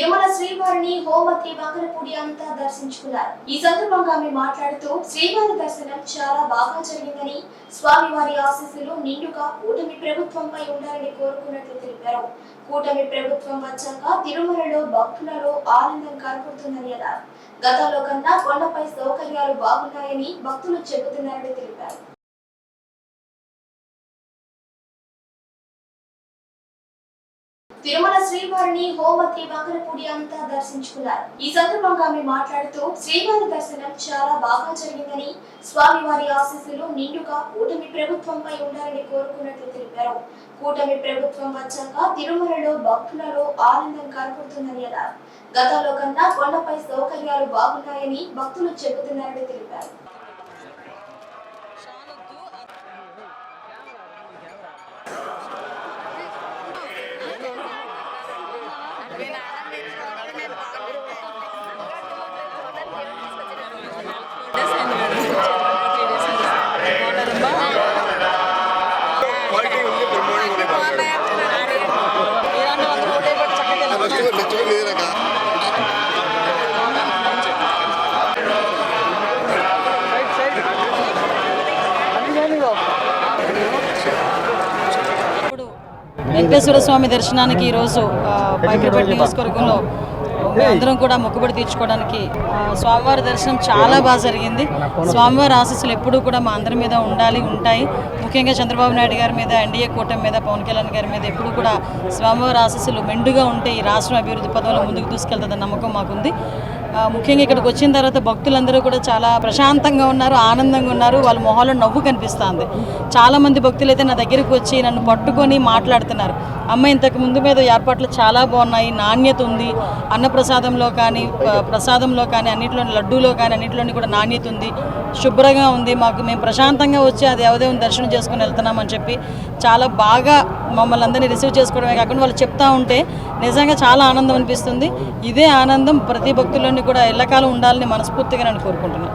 తిరుమల శ్రీవారిని హోమతి వంకరపూడి అంతా దర్శించుకున్నారు. ఈ సందర్భంగా ఆమె మాట్లాడుతూ శ్రీవారి దర్శనం చాలా బాగా జరిగిందని స్వామివారి ఆశీస్సులు నిండుగా కూటమి ప్రభుత్వంపై ఉండాలని కోరుకున్నట్లు తెలిపారు. కూటమి ప్రభుత్వం వచ్చాక తిరుమలలో భక్తులలో ఆనందం కనపడుతుందని అన్నారు. గతంలో కన్నా కొండపై సౌకర్యాలు బాగున్నాయని భక్తులు చెబుతున్నారని తెలిపారు. తిరుమల శ్రీవారిని హోమతి వంకరపూడి అంతా దర్శించుకున్నారు. ఈ సందర్భంగా ఆమె మాట్లాడుతూ శ్రీవారి దర్శనం చాలా బాగా జరిగిందని స్వామివారి ఆశీస్సులు నిండుగా కూటమి ప్రభుత్వంపై ఉండాలని కోరుకున్నట్లు తెలిపారు. కూటమి ప్రభుత్వం వచ్చాక తిరుమలలో భక్తులలో ఆనందం కనపడుతుందని అన్నారు. గతంలో కన్నా కొండపై సౌకర్యాలు బాగున్నాయని భక్తులు చెబుతున్నారని తెలిపారు. వెంకటేశ్వర స్వామి దర్శనానికి ఈరోజు ఆ, పైకిపేట నియోజకవర్గంలో అందరం కూడా మొక్కుబడి తీర్చుకోవడానికి స్వామివారి దర్శనం చాలా బాగా జరిగింది. స్వామివారి ఆశీస్సులు ఎప్పుడూ కూడా మా అందరి మీద ఉండాలి ఉంటాయి. ముఖ్యంగా చంద్రబాబు నాయుడు గారి మీద ఎన్డీఏ కూటమి మీద పవన్ కళ్యాణ్ గారి మీద ఎప్పుడు కూడా స్వామివారి ఆశీస్సులు మెండుగా ఉంటే ఈ రాష్ట్రం అభివృద్ధి పదంలో ముందుకు తీసుకెళ్తుందన్న నమ్మకం మాకుంది. ముఖ్యంగా ఇక్కడికి వచ్చిన తర్వాత భక్తులందరూ కూడా చాలా ప్రశాంతంగా ఉన్నారు ఆనందంగా ఉన్నారు. వాళ్ళ మొహాల్లో నవ్వు కనిపిస్తుంది. చాలా మంది భక్తులు అయితే నా దగ్గరికి వచ్చి నన్ను పట్టుకొని మాట్లాడుతున్నారు. అమ్మ ఇంతకు ముందు మీద ఏర్పాట్లు చాలా బాగున్నాయి నాణ్యత ఉంది. అన్నప్రసాదంలో కానీ ప్రసాదంలో కానీ అన్నింటిలో లడ్డూలో కానీ అన్నింటిలోని కూడా నాణ్యత ఉంది. శుభ్రంగా ఉంది. మాకు మేము ప్రశాంతంగా వచ్చి అది దేవదేవుని దర్శనం చేసుకుని వెళ్తున్నామని చెప్పి చాలా బాగా మమ్మల్ని అందరినీ రిసీవ్ చేసుకోవడమే కాకుండా వాళ్ళు చెప్తా ఉంటే నిజంగా చాలా ఆనందం అనిపిస్తుంది. ఇదే ఆనందం ప్రతి భక్తుల్లోని కూడా ఎల్లకాలం ఉండాలని మనస్ఫూర్తిగా నేను కోరుకుంటున్నాను.